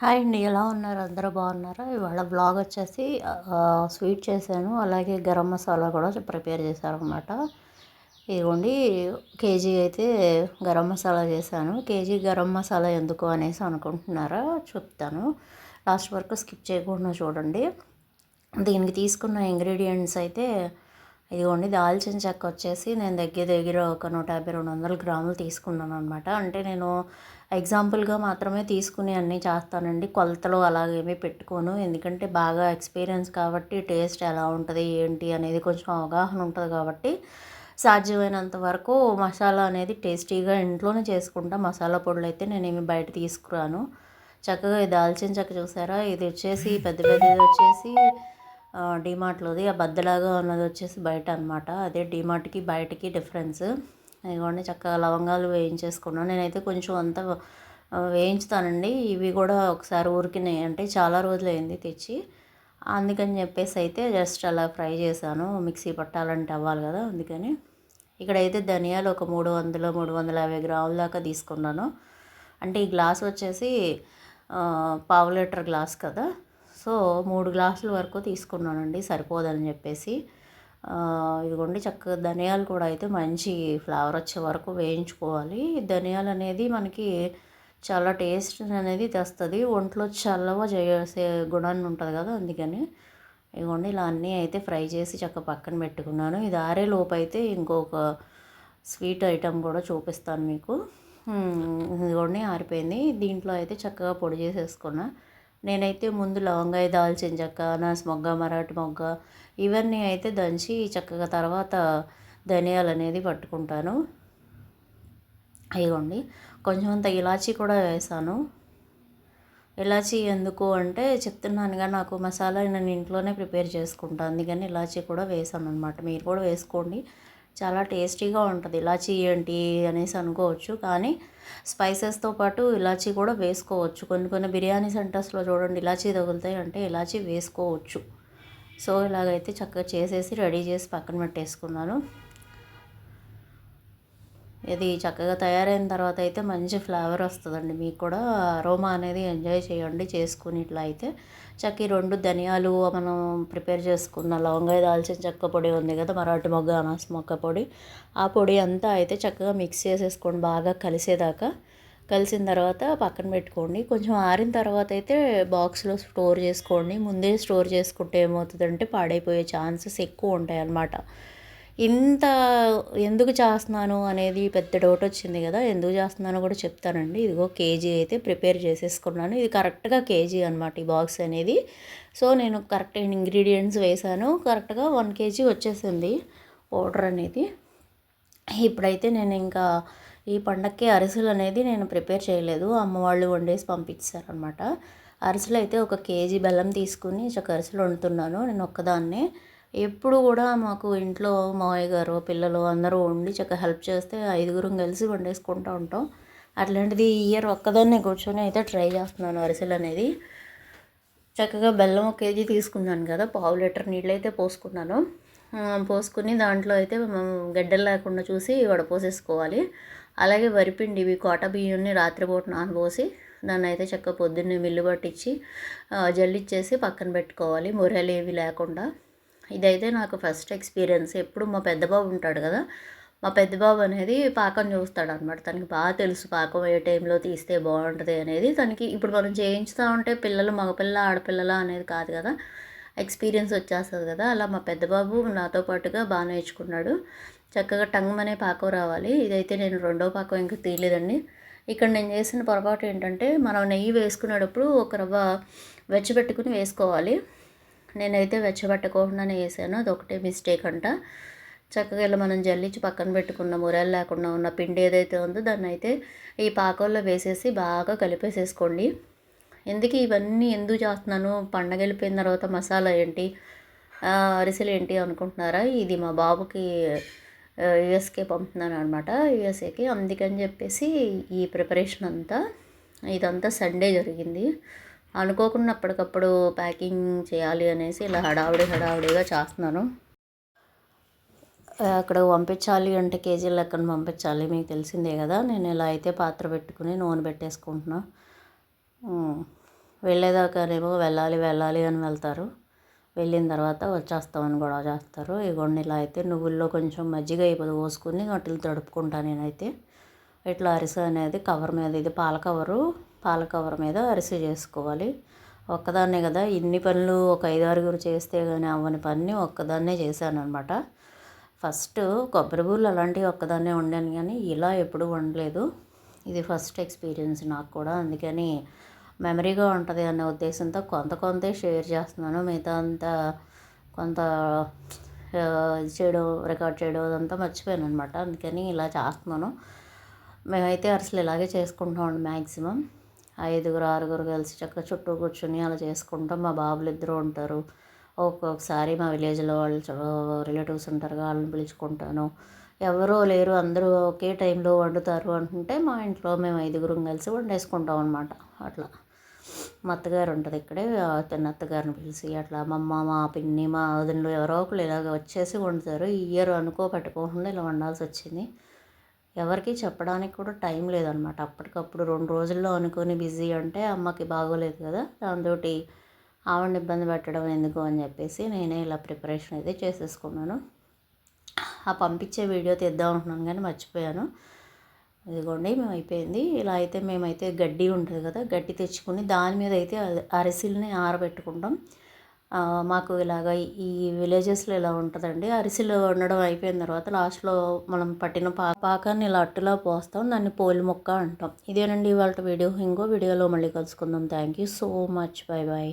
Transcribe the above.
Hi అండి ఎలా ఉన్నారు? అందరూ బాగున్నారా? ఇవాళ బ్లాగ్ వచ్చేసి స్వీట్ చేశాను. అలాగే గరం మసాలా కూడా ప్రిపేర్ చేశారు అనమాట ఇదిగోండి కేజీ అయితే గరం మసాలా చేశాను. కేజీ గరం మసాలా ఎందుకు అనేసి అనుకుంటున్నారా? చెప్తాను. లాస్ట్ వరకు స్కిప్ చేయకుండా చూడండి. దీనికి తీసుకున్న ఇంగ్రీడియంట్స్ అయితే ఇదిగోండి దాల్చిన చెక్క వచ్చేసి నేను దగ్గర దగ్గర ఒక నూట యాభై రెండు వందల గ్రాములు తీసుకున్నాను అనమాట అంటే నేను ఎగ్జాంపుల్గా మాత్రమే తీసుకుని అన్నీ చేస్తానండి. కొలతలు అలాగేమీ పెట్టుకోను. ఎందుకంటే బాగా ఎక్స్పీరియన్స్ కాబట్టి టేస్ట్ ఎలా ఉంటుంది ఏంటి అనేది కొంచెం అవగాహన ఉంటుంది కాబట్టి సాధ్యమైనంత వరకు మసాలా అనేది టేస్టీగా ఇంట్లోనే చేసుకుంటా. మసాలా పొడులు అయితే నేను ఏమి బయట తీసుకురాను. చక్కగా దాల్చిన చెక్క చూసారా? ఇది వచ్చేసి పెద్ద పెద్దది వచ్చేసి డీమార్ట్లోది ఆ బద్దలాగా ఉన్నది వచ్చేసి బయట అనమాట అదే డీమార్ట్కి బయటకి డిఫరెన్స్. ఇదిగోండి చక్కగా లవంగాలు వేయించేసుకున్నాను నేనైతే కొంచెం అంతా వేయించుతానండి. ఇవి కూడా ఒకసారి ఊరికినాయి అంటే చాలా రోజులు అయింది తెచ్చి. అందుకని చెప్పేసి అయితే జస్ట్ అలా ఫ్రై చేశాను. మిక్సీ పట్టాలంటే అవ్వాలి కదా అందుకని. ఇక్కడైతే ధనియాలు ఒక మూడు వందలు మూడు వందల యాభై గ్రాముల దాకా తీసుకున్నాను. అంటే ఈ గ్లాస్ వచ్చేసి పావు లీటర్ గ్లాస్ కదా. సో మూడు గ్లాసుల వరకు తీసుకున్నానండి సరిపోదని చెప్పేసి. ఇదిగోండి చక్కగా ధనియాలు కూడా అయితే మంచి ఫ్లేవర్ వచ్చే వరకు వేయించుకోవాలి. ధనియాలు అనేది మనకి చాలా టేస్ట్ అనేది తెస్తుంది. ఒంట్లో చల్లవ చేసే గుణాన్ని ఉంటుంది కదా అందుకని. ఇదిగోండి ఇలా అన్నీ అయితే ఫ్రై చేసి చక్క పక్కన పెట్టుకున్నాను. ఇది ఆరే లోపు అయితే ఇంకొక స్వీట్ ఐటెం కూడా చూపిస్తాను మీకు. ఇదిగోండి ఆరిపోయింది. దీంట్లో అయితే చక్కగా పొడి చేసేసుకున్నా. నేనైతే ముందు లవంగాయ దాల్చిన చెక్క నాస్ మొగ్గ మరాఠీ మొగ్గ ఇవన్నీ అయితే దంచి చక్కగా తర్వాత ధనియాలు అనేది పట్టుకుంటాను. ఇదిగోండి కొంచెం అంత ఇలాచీ కూడా వేసాను. ఇలాచీ ఎందుకు అంటే చెప్తున్నానుగా నాకు మసాలా నేను ఇంట్లోనే ప్రిపేర్ చేసుకుంటాను అందుకని ఇలాచీ కూడా వేసాను అనమాట మీరు కూడా వేసుకోండి. చాలా టేస్టీగా ఉంటుంది. ఇలాచీ ఏంటి అనేసి అనుకోవచ్చు. కానీ స్పైసెస్తో పాటు ఇలాచీ కూడా వేసుకోవచ్చు. కొన్ని కొన్ని బిర్యానీ సెంటర్స్లో చూడండి ఇలాచీ తగులుతాయి అంటే ఇలాచీ వేసుకోవచ్చు. సో ఇలాగైతే చక్కగా చేసేసి రెడీ చేసి పక్కన పెట్టేసుకున్నాను. ఇది చక్కగా తయారైన తర్వాత అయితే మంచి ఫ్లేవర్ వస్తుందండి. మీకు కూడా అరోమా అనేది ఎంజాయ్ చేయండి చేసుకుని ఇట్లా అయితే. చక్క రెండు ధనియాలు మనం ప్రిపేర్ చేసుకున్న లవంగాయ దాల్చిన చెక్క పొడి ఉంది కదా మరాఠీ మొగ్గ అనాస మొక్క పొడి. ఆ పొడి అంతా అయితే చక్కగా మిక్స్ చేసేసుకోండి బాగా కలిసేదాకా. కలిసిన తర్వాత పక్కన పెట్టుకోండి. కొంచెం ఆరిన తర్వాత అయితే బాక్స్లో స్టోర్ చేసుకోండి. ముందే స్టోర్ చేసుకుంటే ఏమవుతుందంటే పాడైపోయే ఛాన్సెస్ ఎక్కువ ఉంటాయి అన్నమాట ఇంత ఎందుకు చేస్తున్నాను అనేది పెద్ద డౌట్ వచ్చింది కదా ఎందుకు చేస్తున్నానో కూడా చెప్తానండి. ఇదిగో కేజీ అయితే ప్రిపేర్ చేసేసుకున్నాను. ఇది కరెక్ట్గా కేజీ అనమాట ఈ బాక్స్ అనేది. సో నేను కరెక్ట్ ఇంగ్రీడియంట్స్ వేసాను కరెక్ట్గా వన్ కేజీ వచ్చేసింది పౌడర్ అనేది. ఇప్పుడైతే నేను ఇంకా ఈ పండక్కి అరిసెలు అనేది నేను ప్రిపేర్ చేయలేదు. అమ్మ వాళ్ళు వండేసి పంపించారనమాట అరిసెలు అయితే ఒక కేజీ బెల్లం తీసుకుని చక్క అరిసెలు వండుతున్నాను. నేను ఒక్కదాన్నే. ఎప్పుడు కూడా మాకు ఇంట్లో మావయ్య గారు పిల్లలు అందరూ ఉండి చక్కగా హెల్ప్ చేస్తే ఐదుగురం కలిసి వండేసుకుంటూ ఉంటాం. అట్లాంటిది ఈ ఇయర్ ఒక్కదాన్నే కూర్చొని అయితే ట్రై చేస్తున్నాను అరిసెలు అనేది. చక్కగా బెల్లం ఒక కేజీ తీసుకున్నాను కదా పావు లీటర్ నీళ్ళు అయితే పోసుకున్నాను పోసుకుని దాంట్లో అయితే గడ్డలు లేకుండా చూసి వడపోసేసుకోవాలి అలాగే వరిపిండి ఇవి కోట బియ్యంని రాత్రిపూట నానబోసి దాన్ని అయితే చక్కగా పొద్దున్నే మిల్లు పట్టించి జల్లిచ్చేసి పక్కన పెట్టుకోవాలి. మురలు ఏవి లేకుండా. ఇదైతే నాకు ఫస్ట్ ఎక్స్పీరియన్స్. ఎప్పుడు మా పెద్ద బాబు ఉంటాడు కదా మా పెద్ద బాబు అనేది పాకం చూస్తాడు అనమాట తనకి బాగా తెలుసు పాకం ఏ టైంలో తీస్తే బాగుంటుంది అనేది. తనకి ఇప్పుడు మనం చేయించుతూ ఉంటే పిల్లలు మగపిల్ల ఆడపిల్లల అనేది కాదు కదా ఎక్స్పీరియన్స్ వచ్చేస్తుంది కదా. అలా మా పెద్ద బాబు నాతో పాటుగా బాగా నేర్చుకున్నాడు. చక్కగా టంగ్ అనే పాకం రావాలి. ఇదైతే నేను రెండో పాకం ఇంకా తీయలేదండి. ఇక్కడ నేను చేసిన పొరపాటు ఏంటంటే మనం నెయ్యి వేసుకునేటప్పుడు ఒక రవ్వ వెచ్చబెట్టుకుని వేసుకోవాలి. నేనైతే వెచ్చబెట్టకుండానే వేసాను. అది ఒకటే మిస్టేక్ అంట. చక్కగా ఇలా మనం జల్లించి పక్కన పెట్టుకున్న మురాలు లేకుండా ఉన్న పిండి ఏదైతే ఉందో దాన్ని అయితే ఈ పాకంలో వేసేసి బాగా కలిపేసేసుకోండి. ఎందుకు ఇవన్నీ ఎందుకు చేస్తున్నాను? పండగ వెళ్ళిపోయిన తర్వాత మసాలా ఏంటి? అరిసెలు ఏంటి అనుకుంటున్నారా? ఇది మా బాబుకి యుఎస్కే పంపుతున్నాను అనమాట యుఎస్ఏకి. అందుకని చెప్పేసి ఈ ప్రిపరేషన్ అంతా ఇదంతా సండే జరిగింది. అనుకోకుండా అప్పటికప్పుడు ప్యాకింగ్ చేయాలి అనేసి ఇలా హడావుడి హడావుడిగా చేస్తున్నాను. అక్కడ పంపించాలి అంటే కేజీల లెక్కన పంపించాలి మీకు తెలిసిందే కదా. నేను ఇలా అయితే పాత్ర పెట్టుకుని నూనె పెట్టేసుకుంటున్నా. వెళ్ళేదాకానేమో వెళ్ళాలి వెళ్ళాలి అని వెళ్తారు. వెళ్ళిన తర్వాత వచ్చేస్తామని గొడవ చేస్తారు. ఇగోండి ఇలా అయితే నువ్వుల్లో కొంచెం మజ్జిగ అయిపోయి పోసుకుని వాటిని తడుపుకుంటాను నేనైతే. ఇట్లా అరిసె అనేది కవర్ మీద ఇది పాల కవరు. పాల కవర్ మీద అరిసె చేసుకోవాలి. ఒక్కదాన్నే కదా. ఇన్ని పనులు ఒక ఐదు ఆరుగురు చేస్తే కానీ అవ్వని పని ఒక్కదాన్నే చేశాను అనమాట ఫస్ట్ కొబ్బరి బూరలు అలాంటివి ఒక్కదాన్నే వండాను కానీ ఇలా ఎప్పుడు వండలేదు. ఇది ఫస్ట్ ఎక్స్పీరియన్స్ నాకు కూడా. అందుకని మెమరీగా ఉంటుంది అనే ఉద్దేశంతో కొంత కొంతే షేర్ చేస్తున్నాను. మిగతా అంతా కొంత ఇది చేయడం రికార్డ్ చేయడం అదంతా మర్చిపోయాను అనమాట అందుకని ఇలా చేస్తున్నాను. మేమైతే అసలు ఇలాగే చేసుకుంటాం మ్యాక్సిమం ఐదుగురు ఆరుగురు కలిసి చక్కగా చుట్టూ కూర్చుని అలా చేసుకుంటాం మా బాబులు ఇద్దరు ఉంటారు. ఒక్కొక్కసారి మా విలేజ్లో వాళ్ళు రిలేటివ్స్ ఉంటారు వాళ్ళని పిలుచుకుంటాను. ఎవరో లేరు అందరూ ఒకే టైంలో వండుతారు అంటుంటే మా ఇంట్లో మేము ఐదుగురం కలిసి వండేసుకుంటాం అనమాట అట్లా. మా అత్తగారు ఉంటుంది ఇక్కడే ఆ అత్తగారిని పిలిచి అట్లా మా అమ్మ మా పిన్ని మా వదినలు ఎవరో ఒకరు ఇలాగ వచ్చేసి వండుతారు. ఈ ఇయర్ అనుకో పెట్టుకోకుండా ఇలా వండాల్సి వచ్చింది. ఎవరికి చెప్పడానికి కూడా టైం లేదనమాట. అప్పటికప్పుడు రెండు రోజుల్లో అనుకొని బిజీ అంటే అమ్మకి బాగోలేదు కదా దాంతో ఆవిడని ఇబ్బంది పెట్టడం ఎందుకు అని చెప్పేసి నేనే ఇలా ప్రిపరేషన్ అయితే చేసేసుకున్నాను. ఆ పంపించే వీడియో తెద్దాం అనుకున్నాను కానీ మర్చిపోయాను. ఇదిగోండి మేము అయిపోయింది. ఇలా అయితే మేమైతే గడ్డి ఉంటుంది కదా గడ్డి తెచ్చుకుని దాని మీద అయితే అరిసిల్ని ఆరబెట్టుకుంటాం. మాకు ఇలాగ ఈ విలేజెస్లో ఇలా ఉంటుందండి. అరిసెలు వండడం అయిపోయిన తర్వాత లాస్ట్లో మనం పట్టిన పా పాకాన్ని ఇలా అట్టులా పోస్తాం. దాన్ని పోలి మొక్క అంటాం. ఇదేనండి ఇవాళ వీడియో. ఇంకో వీడియోలో మళ్ళీ కలుసుకుందాం. Thank you so much. Bye bye